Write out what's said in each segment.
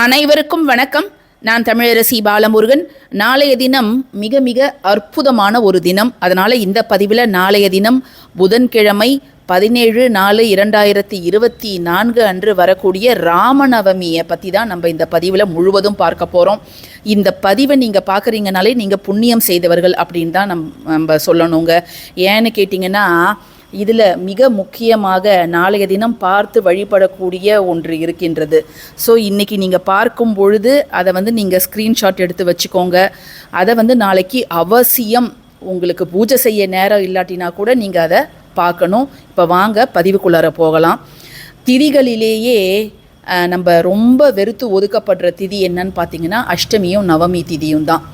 அனைவருக்கும் வணக்கம். நான் தமிழரசி பாலமுருகன். நாளைய தினம் மிக மிக அற்புதமான ஒரு தினம். அதனால் இந்த பதிவில் நாளைய தினம் புதன்கிழமை பதினேழு நாலு இரண்டாயிரத்தி இருபத்தி நான்கு அன்று வரக்கூடிய ராமநவமியை பற்றி தான் நம்ம இந்த பதிவில் முழுவதும் பார்க்க போகிறோம் இந்த பதிவை நீங்கள் பார்க்குறீங்கனாலே நீங்கள் புண்ணியம் செய்தவர்கள் அப்படின்னு தான் நம் நம்ம சொல்லணுங்க. ஏன்னு கேட்டிங்கன்னா இதில் மிக முக்கியமாக நாளைய தினம் பார்த்து வழிபடக்கூடிய ஒன்று இருக்கின்றது. ஸோ இன்றைக்கி நீங்கள் பார்க்கும் பொழுது அதை வந்து நீங்கள் ஸ்க்ரீன்ஷாட் எடுத்து வச்சுக்கோங்க. அதை வந்து நாளைக்கு அவசியம் உங்களுக்கு பூஜை செய்ய நேரம் இல்லாட்டினா கூட நீங்கள் அதை பார்க்கணும். இப்போ வாங்க பதிவுக்குள்ளார போகலாம். திதிகளிலேயே நம்ம ரொம்ப வெறுத்து ஒதுக்கப்படுற திதி என்னன்னு பார்த்தீங்கன்னா அஷ்டமியும் நவமி திதியும் தான்.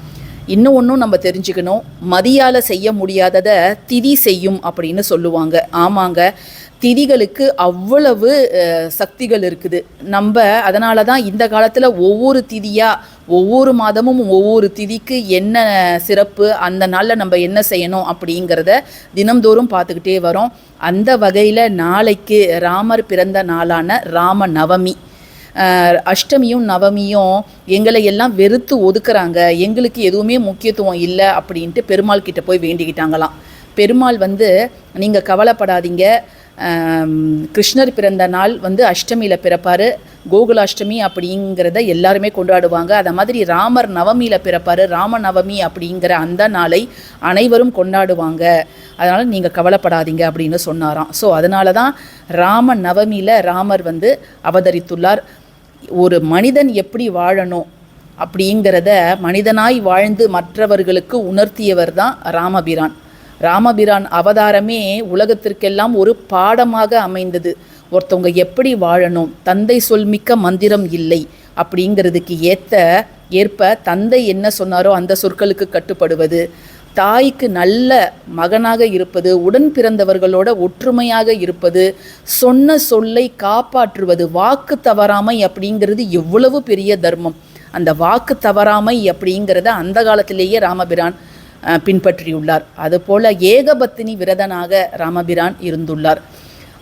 இன்னும் ஒன்றும் நம்ம தெரிஞ்சுக்கணும். மதியால் செய்ய முடியாததை திதி செய்யும் அப்படின்னு சொல்லுவாங்க. ஆமாங்க. திதிகளுக்கு அவ்வளவு சக்திகள் இருக்குது. நம்ம அதனால தான் இந்த காலத்தில் ஒவ்வொரு திதியாக ஒவ்வொரு மாதமும் ஒவ்வொரு திதிக்கு என்ன சிறப்பு அந்த நாளில் நம்ம என்ன செய்யணும் அப்படிங்கிறத தினம்தோறும் பார்த்துக்கிட்டே வரோம். அந்த வகையில் நாளைக்கு ராமர் பிறந்த நாளான ராம நவமி. அஷ்டமியும் நவமியும் எங்களை எல்லாம் வெறுத்து ஒதுக்குறாங்க. எங்களுக்கு எதுவுமே முக்கியத்துவம் இல்லை அப்படின்ட்டு பெருமாள் கிட்ட போய் வேண்டிக்கிட்டாங்களாம். பெருமாள் வந்து நீங்கள் கவலைப்படாதீங்க. கிருஷ்ணர் பிறந்த நாள் வந்து அஷ்டமியில் பிறப்பார். கோகுலாஷ்டமி அப்படிங்கிறத எல்லாருமே கொண்டாடுவாங்க. அதை மாதிரி ராமர் நவமியில் பிறப்பார். ராம நவமி அப்படிங்கிற அந்த நாளை அனைவரும் கொண்டாடுவாங்க. அதனால் நீங்கள் கவலைப்படாதீங்க அப்படின்னு சொன்னாராம். ஸோ அதனால தான் ராம நவமியில் ராமர் வந்து அவதரித்துள்ளார். ஒரு மனிதன் எப்படி வாழணும் அப்படிங்கிறத மனிதனாய் வாழ்ந்து மற்றவர்களுக்கு உணர்த்தியவர் தான் ராமபிரான். ராமபிரான் அவதாரமே உலகத்திற்கெல்லாம் ஒரு பாடமாக அமைந்தது. ஒருத்தவங்க எப்படி வாழணும் தந்தை சொல்மிக்க மந்திரம் இல்லை அப்படிங்கிறதுக்கு ஏற்ற ஏற்ப தந்தை என்ன சொன்னாரோ அந்த சொற்களுக்கு கட்டுப்படுவது தாய்க்கு நல்ல மகனாக இருப்பது உடன் பிறந்தவர்களோட ஒற்றுமையாக இருப்பது சொன்ன சொல்லை காப்பாற்றுவது வாக்கு தவறாமை அப்படிங்கிறது எவ்வளவு பெரிய தர்மம். அந்த வாக்கு தவறாமை அப்படிங்கிறத அந்த காலத்திலேயே ராமபிரான் பின்பற்றியுள்ளார். அதுபோல ஏகபத்தினி விரதனாக ராமபிரான் இருந்துள்ளார்.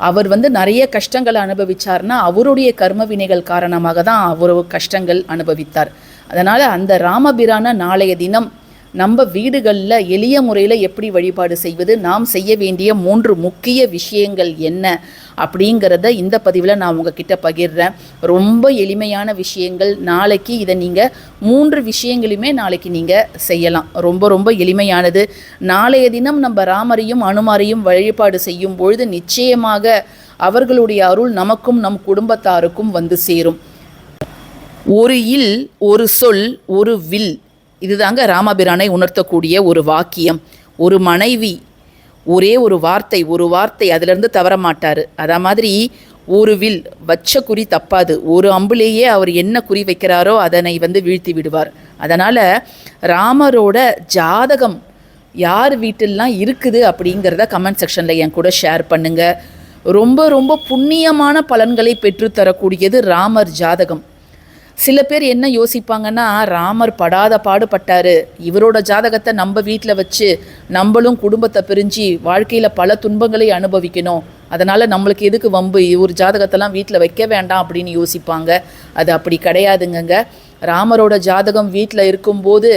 அவர் வந்து நிறைய கஷ்டங்களை அனுபவிச்சார்னா அவருடைய கர்ம வினைகள் காரணமாக தான் அவர் கஷ்டங்கள் அனுபவித்தார். அதனால் அந்த ராமபிரான நாளைய தினம் நம்ம வீடுகளில் எளிய முறையில் எப்படி வழிபாடு செய்வது நாம் செய்ய வேண்டிய மூன்று முக்கிய விஷயங்கள் என்ன அப்படிங்கிறத இந்த பதிவில் நான் உங்ககிட்ட பகிர்றேன். ரொம்ப எளிமையான விஷயங்கள். நாளைக்கு இதை நீங்கள் மூன்று விஷயங்களுமே நாளைக்கு நீங்கள் செய்யலாம். ரொம்ப ரொம்ப எளிமையானது. நாளைய தினம் நம்ம ராமரையும் அனுமாரையும் வழிபாடு செய்யும் பொழுது நிச்சயமாக அவர்களுடைய அருள் நமக்கும் நம் குடும்பத்தாருக்கும் வந்து சேரும். ஒரு இல் ஒரு சொல் ஒரு வில். இதுதாங்க ராமபிரானை உணர்த்தக்கூடிய ஒரு வாக்கியம். ஒரு மனைவி ஒரே ஒரு வார்த்தை ஒரு வார்த்தை அதிலிருந்து தவற மாட்டார். அதா மாதிரி ஒரு வில் வச்ச குறி தப்பாது. ஒரு அம்புலேயே அவர் என்ன குறி வைக்கிறாரோ அதனை வந்து வீழ்த்தி விடுவார். அதனால் ராமரோட ஜாதகம் யார் வீட்டிலலாம் இருக்குது அப்படிங்கிறத கமெண்ட் செக்ஷனில் என் கூட ஷேர் பண்ணுங்கள் ரொம்ப ரொம்ப புண்ணியமான பலன்களை பெற்றுத்தரக்கூடியது ராமர் ஜாதகம். சில பேர் என்ன யோசிப்பாங்கன்னா ராமர் படாத பாடுபட்டாரு. இவரோட ஜாதகத்தை நம்ம வீட்டில் வச்சு நம்மளும் குடும்பத்தை பிரிஞ்சு வாழ்க்கையில் பல துன்பங்களை அனுபவிக்கணும். அதனால் நம்மளுக்கு எதுக்கு வம்பு? ஒரு ஜாதகத்தெல்லாம் வீட்டில் வைக்க வேண்டாம் அப்படின்னு யோசிப்பாங்க. அது அப்படி கிடையாதுங்கங்க. ராமரோட ஜாதகம் வீட்டில் இருக்கும்போது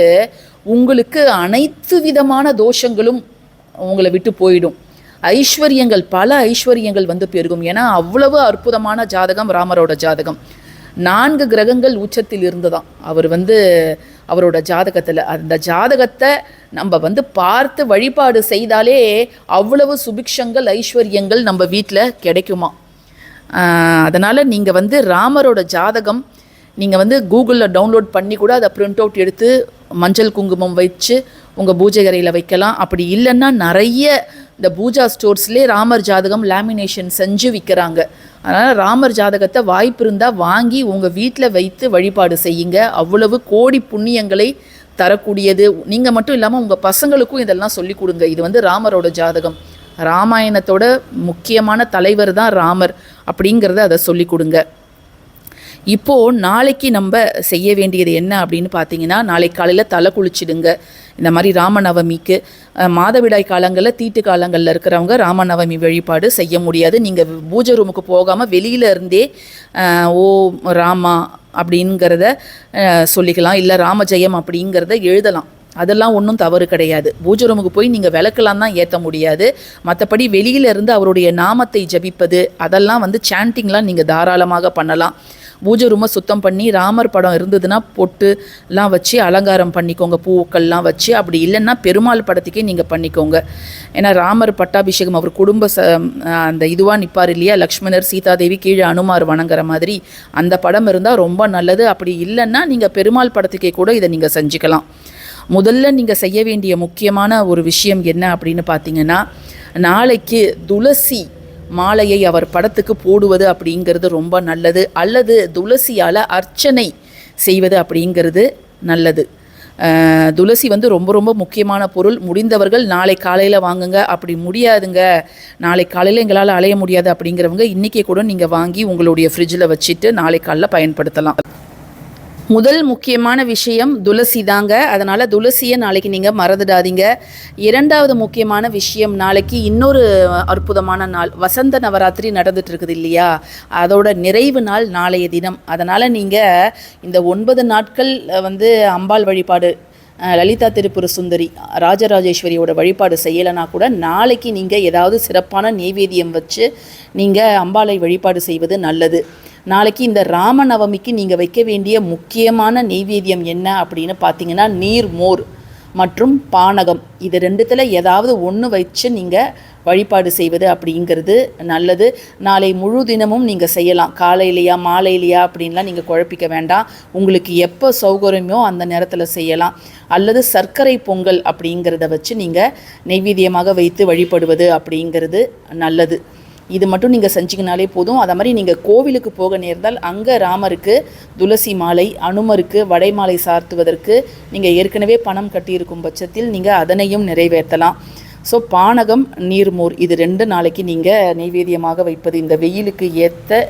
உங்களுக்கு அனைத்து விதமான தோஷங்களும் உங்களை விட்டு போயிடும். ஐஸ்வர்யங்கள் பல ஐஸ்வர்யங்கள் வந்து பெருகும். ஏன்னா அவ்வளவு அற்புதமான ஜாதகம் ராமரோட ஜாதகம். நான்கு கிரகங்கள் உச்சத்தில் இருந்ததாம். அவர் வந்து அவரோட ஜாதகத்தில் அந்த ஜாதகத்தை நம்ம வந்து பார்த்து வழிபாடு செய்தாலே அவ்வளவு சுபிக்ஷங்கள் ஐஸ்வர்யங்கள் நம்ம வீட்டில் கிடைக்குமா? அதனால் நீங்கள் வந்து ராமரோட ஜாதகம் நீங்கள் வந்து கூகுளில் டவுன்லோட் பண்ணி கூட அதை பிரிண்ட் அவுட் எடுத்து மஞ்சள் குங்குமம் வச்சு உங்கள் பூஜை அறையில் வைக்கலாம். அப்படி இல்லைன்னா நிறைய இந்த பூஜா ஸ்டோர்ஸ்லேயே ராமர் ஜாதகம் லேமினேஷன் செஞ்சு விற்கிறாங்க அதனால் ராமர் ஜாதகத்தை வாய்ப்பு இருந்தால் வாங்கி உங்கள் வீட்டில் வைத்து வழிபாடு செய்யுங்க. அவ்வளவு கோடி புண்ணியங்களை தரக்கூடியது. நீங்கள் மட்டும் இல்லாமல் உங்கள் பசங்களுக்கும் இதெல்லாம் சொல்லி கொடுங்க. இது வந்து ராமரோட ஜாதகம். ராமாயணத்தோட முக்கியமான தலைவர் தான் ராமர் அப்படிங்கிறத அதை சொல்லிக் கொடுங்க. இப்போது நாளைக்கு நம்ம செய்ய வேண்டியது என்ன அப்படின்னு பார்த்தீங்கன்னா நாளைக்கு காலையில் தலை குளிச்சிடுங்க. இந்த மாதிரி ராமநவமிக்கு மாதவிடாய் காலங்களில் தீட்டு காலங்களில் இருக்கிறவங்க ராமநவமி வழிபாடு செய்ய முடியாது. நீங்கள் பூஜை ரூமுக்கு போகாமல் வெளியில இருந்தே ஓ ராமா அப்படிங்கிறத சொல்லிக்கலாம். இல்லை ராமஜெயம் அப்படிங்கிறத எழுதலாம். அதெல்லாம் ஒன்றும் தவறு கிடையாது. பூஜை ரூமுக்கு போய் நீங்கள் விளக்கெல்லாம் தான் ஏற்ற முடியாது. மற்றபடி வெளியிலேருந்து அவருடைய நாமத்தை ஜபிப்பது அதெல்லாம் வந்து சாண்டிங்லாம் நீங்கள் தாராளமாக பண்ணலாம். பூஜை ரூமை சுத்தம் பண்ணி ராமர் படம் இருந்ததுன்னா பொட்டுலாம் வச்சு அலங்காரம் பண்ணிக்கோங்க பூக்கள்லாம் வச்சு. அப்படி இல்லைன்னா பெருமாள் படத்துக்கே நீங்கள் பண்ணிக்கோங்க. ஏன்னா ராமர் பட்டாபிஷேகம் அவர் குடும்ப ச அந்த இதுவாக நிற்பார் இல்லையா? லக்ஷ்மணர் சீதாதேவி கீழே அனுமார் வணங்குற மாதிரி. அந்த படம் இருந்தால் ரொம்ப நல்லது. அப்படி இல்லைன்னா நீங்கள் பெருமாள் படத்துக்கே கூட இதை நீங்கள் செஞ்சுக்கலாம். முதல்ல நீங்கள் செய்ய வேண்டிய முக்கியமான ஒரு விஷயம் என்ன அப்படின்னு பார்த்தீங்கன்னா நாளைக்கு துளசி மாலையை அவர் படத்துக்கு போடுவது அப்படிங்கிறது ரொம்ப நல்லது அல்லது துளசியால் அர்ச்சனை செய்வது அப்படிங்கிறது நல்லது. துளசி வந்து ரொம்ப ரொம்ப முக்கியமான பொருள். முடிந்தவர்கள் நாளை காலையில் வாங்குங்க. அப்படி முடியாதுங்க. நாளை காலையில் எங்களால் அலைய முடியாது அப்படிங்கிறவங்க இன்றைக்கே கூட நீங்கள் வாங்கி உங்களுடைய ஃப்ரிட்ஜில் வச்சுட்டு நாளை காலைல பயன்படுத்தலாம். முதல் முக்கியமான விஷயம் துளசி தாங்க. அதனால் துளசியை நாளைக்கு நீங்கள் மறந்துடாதீங்க. இரண்டாவது முக்கியமான விஷயம் நாளைக்கு இன்னொரு அற்புதமான நாள். வசந்த நவராத்திரி நடந்துட்டு இருக்குது இல்லையா? அதோட நிறைவு நாள் நாளைய தினம். அதனால் நீங்கள் இந்த ஒன்பது நாட்கள் வந்து அம்பாள் வழிபாடு லலிதா திருப்புர சுந்தரி ராஜராஜேஸ்வரியோட வழிபாடு செய்யலைனா கூட நாளைக்கு நீங்கள் ஏதாவது சிறப்பான நெய்வேதியம் வச்சு நீங்கள் அம்பாளை வழிபாடு செய்வது நல்லது. நாளைக்கு இந்த ராமநவமிக்கு நீங்கள் வைக்க வேண்டிய முக்கியமான நெய்வேத்தியம் என்ன அப்படின்னு பார்த்தீங்கன்னா நீர் மோர் மற்றும் பானகம். இது ரெண்டுத்தில் ஏதாவது ஒன்று வச்சு நீங்கள் வழிபாடு செய்வது அப்படிங்கிறது நல்லது. நாளை முழு தினமும் நீங்கள் செய்யலாம். காலையிலையா மாலையிலையா அப்படின்லாம் நீங்கள் குழப்பிக்க வேண்டாம். உங்களுக்கு எப்போ சௌகரியமோ அந்த நேரத்தில் செய்யலாம். அல்லது சர்க்கரை பொங்கல் அப்படிங்கிறத வச்சு நீங்கள் நெய்வேத்தியமாக வைத்து வழிபடுவது அப்படிங்கிறது நல்லது. இது மட்டும் நீங்கள் செஞ்சிங்கனாலே போதும். அதை மாதிரி நீங்கள் கோவிலுக்கு போக நேர்ந்தால் அங்கே ராமருக்கு துளசி மாலை அனுமருக்கு வடை மாலை சார்த்துவதற்கு நீங்கள் ஏற்கனவே பணம் கட்டியிருக்கும் பட்சத்தில் நீங்கள் அதனையும் நிறைவேற்றலாம். ஸோ பானகம் நீர்மோர் இது ரெண்டு நாளைக்கு நீங்கள் நெய்வேத்தியமாக வைப்பது. இந்த வெயிலுக்கு ஏற்ற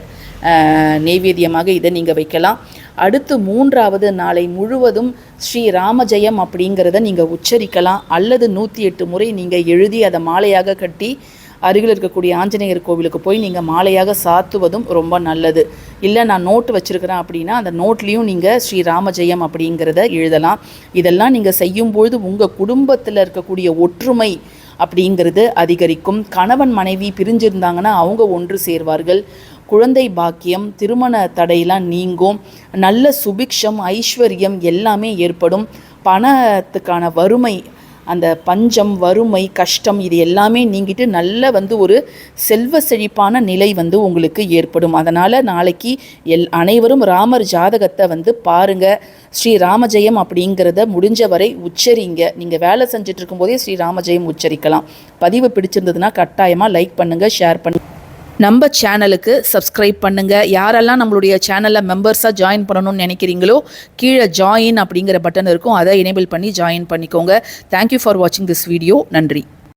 நெய்வேதியமாக நெய்வேத்தியமாக இதை நீங்கள் வைக்கலாம். அடுத்து மூன்றாவது நாளை முழுவதும் ஸ்ரீ ராமஜெயம் அப்படிங்கிறத நீங்கள் உச்சரிக்கலாம். அல்லது நூற்றி எட்டு முறை நீங்கள் எழுதி அதை மாலையாக கட்டி அருகில் இருக்கக்கூடிய ஆஞ்சநேயர் கோவிலுக்கு போய் நீங்கள் மாலையாக சாத்துவதும் ரொம்ப நல்லது. இல்லை நான் நோட்டு வச்சுருக்கிறேன் அப்படின்னா அந்த நோட்லேயும் நீங்கள் ஸ்ரீ ராமஜெயம் அப்படிங்கிறத எழுதலாம். இதெல்லாம் நீங்கள் செய்யும்பொழுது உங்கள் குடும்பத்தில் இருக்கக்கூடிய ஒற்றுமை அப்படிங்கிறது அதிகரிக்கும். கணவன் மனைவி பிரிஞ்சிருந்தாங்கன்னா அவங்க ஒன்று சேர்வார்கள். குழந்தை பாக்கியம் திருமண தடையெல்லாம் நீங்கும். நல்ல சுபிக்ஷம் ஐஸ்வர்யம் எல்லாமே ஏற்படும். பணத்துக்கான வறுமை அந்த பஞ்சம் வறுமை கஷ்டம் இது எல்லாமே நீங்கிட்டு நல்ல வந்து ஒரு செல்வ செழிப்பான நிலை வந்து உங்களுக்கு ஏற்படும். அதனால் நாளைக்கு எல் அனைவரும் ராமர் ஜாதகத்தை வந்து பாருங்க. ஸ்ரீ ராமஜெயம் அப்படிங்கிறத முடிஞ்ச வரை உச்சரிங்க. நீங்கள் வேலை செஞ்சுட்டு இருக்கும்போதே ஸ்ரீ ராமஜெயம் உச்சரிக்கலாம். பதிவு பிடிச்சிருந்ததுன்னா கட்டாயமாக லைக் பண்ணுங்கள் ஷேர் பண்ணுங்கள் நம்ம சேனலுக்கு சப்ஸ்கிரைப் பண்ணுங்கள் யாரெல்லாம் நம்மளுடைய சேனலில் மெம்பர்ஸாக ஜாயின் பண்ணணும்னு நினைக்கிறீங்களோ கீழே ஜாயின் அப்படிங்கிற பட்டன் இருக்கும். அதை எனேபிள் பண்ணி ஜாயின் பண்ணிக்கோங்க. தேங்க்யூ ஃபார் வாட்சிங் திஸ் வீடியோ நன்றி.